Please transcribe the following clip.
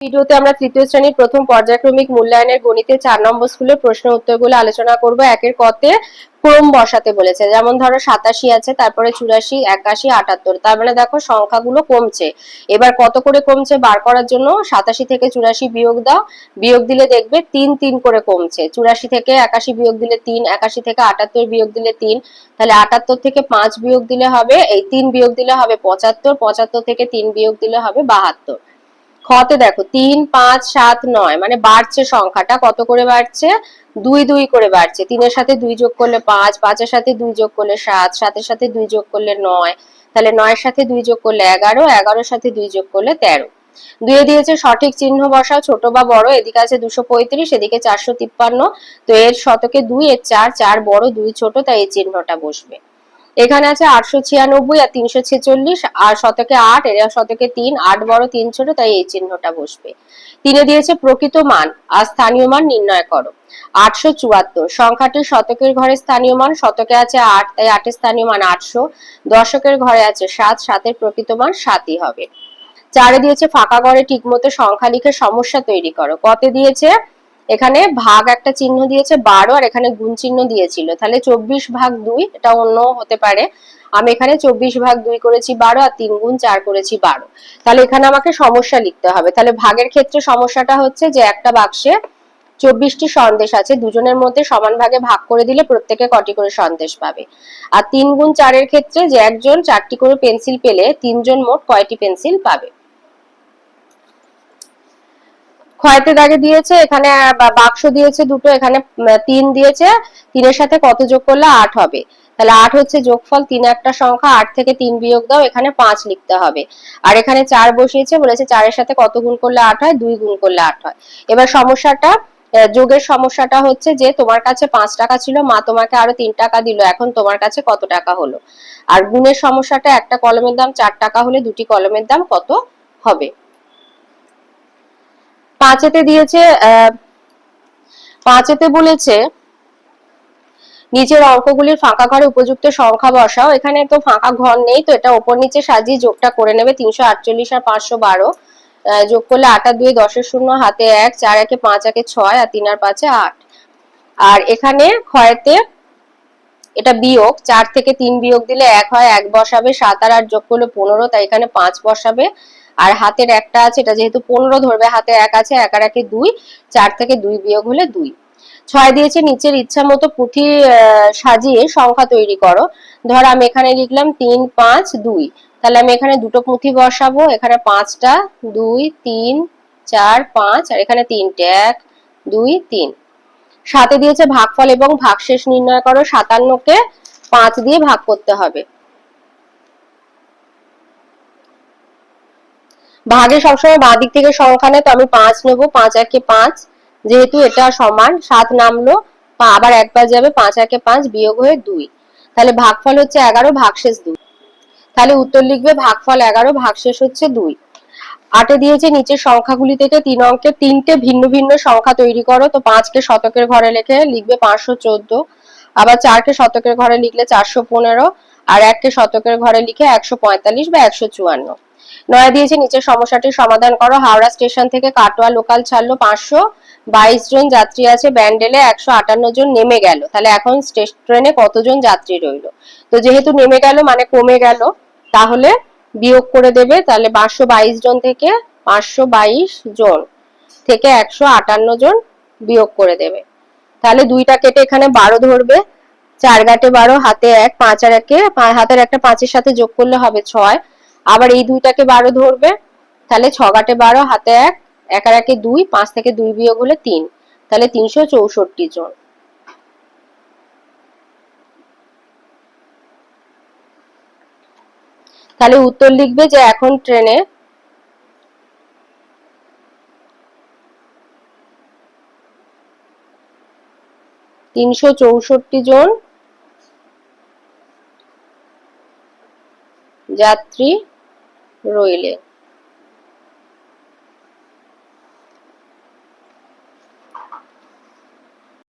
ভিডিওতে আমরা তৃতীয় শ্রেণির প্রথম পর্যায়ক্রমিক মূল্যায়নের গণিতে চার নম্বর স্কুলের প্রশ্ন উত্তরগুলো আলোচনা করব। একের কতে ক্রম বসাতে বলেছে। যেমন ধরো সাতাশি আছে, তারপরে চুরাশি, একাশি, আটাত্তর। তার মানে দেখো সংখ্যাগুলো কমছে। এবার কত করে কমছে বার করার জন্য? সাতাশি থেকে চুরাশি বিয়োগ দাও। বিয়োগ দিলে দেখবে তিন তিন করে কমছে। চুরাশি থেকে একাশি বিয়োগ দিলে তিন, একাশি থেকে আটাত্তর বিয়োগ দিলে তিন। তাহলে আটাত্তর থেকে পাঁচ বিয়োগ দিলে হবে, এই তিন বিয়োগ দিলে হবে পঁচাত্তর পঁচাত্তর থেকে তিন বিয়োগ দিলে হবে বাহাত্তর। খতে দেখো, তিন, পাঁচ, সাত, নয় মানে বাড়ছে সংখ্যাটা। কত করে বাড়ছে? দুই দুই করে বাড়ছে। তিনের সাথে দুই যোগ করলে পাঁচ, পাঁচের সাথে দুই যোগ করলে সাত, সাতের সাথে দুই যোগ করলে নয়, তাহলে নয়ের সাথে দুই যোগ করলে এগারো, এগারোর সাথে দুই যোগ করলে তেরো। দুয়ে দিয়েছে সঠিক চিহ্ন বসাও, ছোট বা বড়, এদিকে আছে দুশো পঁয়ত্রিশ, এদিকে চারশো তিপ্পান্ন। তো এর শতকে দুই, এর চার চার বড়, দুই ছোট, তাই এই চিহ্নটা বসবে। এখানে আছে আটশো ছিয়ানব্বই আর তিনশো ছেচল্লিশ, আর শতকে আট, এর শতকে তিন, আট বড়, তিন ছোট, তাই এই চিহ্নটা বসবে। তিনে দিয়েছে প্রকৃত মান, আর স্থানীয় মান নির্ণয় করো। আটশো চুয়াত্তর সংখ্যাটির শতকের ঘরে স্থানীয় মান, শতকে আছে আট, তাই আটের স্থানীয় মান আটশো। দশকের ঘরে আছে সাত, সাতের প্রকৃত মান সাতই হবে। চারে দিয়েছে ফাঁকা ঘরে ঠিকমতো সংখ্যা লিখে সমস্যা তৈরি করো। কতে দিয়েছে? এখানে ভাগ একটা চিহ্ন দিয়েছে বারো, আর এখানে গুণ চিহ্ন দিয়েছিল। তাহলে চব্বিশ ভাগ দুই, এটা অন্য হতে পারে। আমি এখানে চব্বিশ ভাগ দুই করেছি বারো, আর তিন গুণ চার করেছি বারো। তাহলে এখানে আমাকে সমস্যা লিখতে হবে। তাহলে ভাগের ক্ষেত্রে সমস্যাটা হচ্ছে যে একটা বাক্সে চব্বিশটি সন্দেশ আছে, দুজনের মধ্যে সমান ভাগে ভাগ করে দিলে প্রত্যেকে কটি করে সন্দেশ পাবে। আর তিন গুণ চারের ক্ষেত্রে যে একজন চারটি করে পেন্সিল পেলে তিনজন মোট কয়টি পেন্সিল পাবে? ক্ষয়তে দাগে দিয়েছে, এখানে বাক্স দিয়েছে দুটো, এখানে তিন দিয়েছে। তিনের সাথে কত যোগ করলে আট হবে? তাহলে আট হচ্ছে যোগফল, তিন একটা সংখ্যা, আট থেকে তিন বিয়োগ দাও, এখানে পাঁচ লিখতে হবে। আর এখানে চার বসিয়েছে, বলেছে চারের সাথে কত গুণ করলে আট হয়? দুই গুণ করলে আট হয়। এবার সমস্যাটা যোগের সমস্যাটা হচ্ছে যে, তোমার কাছে পাঁচ টাকা ছিল, মা তোমাকে আরও তিন টাকা দিল, এখন তোমার কাছে কত টাকা হলো? আর গুণের সমস্যাটা, একটা কলমের দাম, চার টাকা হলে দুটি কলমের দাম কত হবে? পাঁচেতে দিয়েছে পাঁচেতে বলেছে, নিচের অঙ্কগুলির ফাঁকা ঘরে উপযুক্ত সংখ্যা বসাও। এখানে তো ফাঁকা ঘর নেই, তো এটা ওপর নিচে সাজিয়ে যোগটা করে নেবে, তিনশো আটচল্লিশ আর পাঁচশো বারো। যোগ করলে আট আটা দুই দশের শূন্য, হাতে এক, চার একে পাঁচ একে ছয়, আর তিন আর পাঁচে আট। আর এখানে ক্ষয়তে এটা বিয়োগ, চার থেকে তিন বিয়োগ দিলে এক হয়, এক বসাবে, সাত আর আট যোগ করলে পনেরো, তাই এখানে পাঁচ বসাবে। আর হাতের একটা আছে, এটা যেহেতু পনেরো ধরবে, হাতে এক আছে, এক আর একে দুই, চার থেকে দুই বিয়োগ হলে দুই। ছয় দিয়েছে, নিচের ইচ্ছা মতো পুঁথি সাজিয়ে সংখ্যা তৈরি করো। ধর আমি এখানে লিখলাম তিন, পাঁচ, দুই। তাহলে আমি এখানে দুটো পুঁথি বসাবো, এখানে পাঁচটা, দুই, তিন, চার, পাঁচ, আর এখানে তিনটে, এক, দুই, তিন। সাথে দিয়েছে ভাগফল এবং ভাগশেষ নির্ণয় করো, সাতান্নকে পাঁচ দিয়ে ভাগ করতে হবে। ভাগে সবসময় বাঁ দিক থেকে সংখ্যা নেয়, তো আমি পাঁচ নেব, পাঁচ একে পাঁচ, যেহেতু এটা সমান, সাত নামলো আবার একবার যাবে, পাঁচ একে পাঁচ বিয়োগ হয়ে দুই। তাহলে ভাগফল হচ্ছে এগারো, ভাগশেষ দুই। তাহলে উত্তর লিখবে ভাগফল এগারো, ভাগশেষ হচ্ছে দুই। আটে দিয়েছে নিচের সংখ্যাগুলি থেকে তিন অঙ্কের তিনটে ভিন্ন ভিন্ন সংখ্যা তৈরি করো, তো পাঁচকে শতকের ঘরে লিখে লিখবে পাঁচশো চোদ্দ, আবার চারকে শতকের ঘরে লিখলে চারশো পনেরো, আর এককে শতকের ঘরে লিখে একশো পঁয়তাল্লিশ বা একশো চুয়ান্ন। নয়া দিয়েছে নিচের সমস্যাটির সমাধান করো। হাওড়া স্টেশন থেকে কাটোয়া লোকাল ছাড়লো পাঁচশো বাইশ জন যাত্রী আছে। ব্যান্ডেলে একশো আটান্ন জন নেমে গেল। তাহলে এখন ট্রেনে কতজন যাত্রী রইল? তো যেহেতু নেমে গেল মানে কমে গেল, তাহলে বিয়োগ করে দেবে। তাহলে পাঁচশো বাইশ জন থেকে পাঁচশো বাইশ জন থেকে একশো আটান্ন জন বিয়োগ করে দেবে। তাহলে দুইটা কেটে এখানে বারো ধরবে। চার গাটে বারো, হাতে এক, পাঁচ আর একে হাতের একটা পাঁচের সাথে যোগ করলে হবে ছয়। আবার এই দুইটাকে বারো ধরবে, তাহলে ছ গাটে বারো, হাতে এক এক একে দুই, পাঁচ থেকে দুই বিয়োগ হলে তিন, তাহলে তিনশো চৌষট্টি জন। তাহলে উত্তর লিখবে যে এখন ট্রেনে তিনশো চৌষট্টি জন যাত্রী রইলেন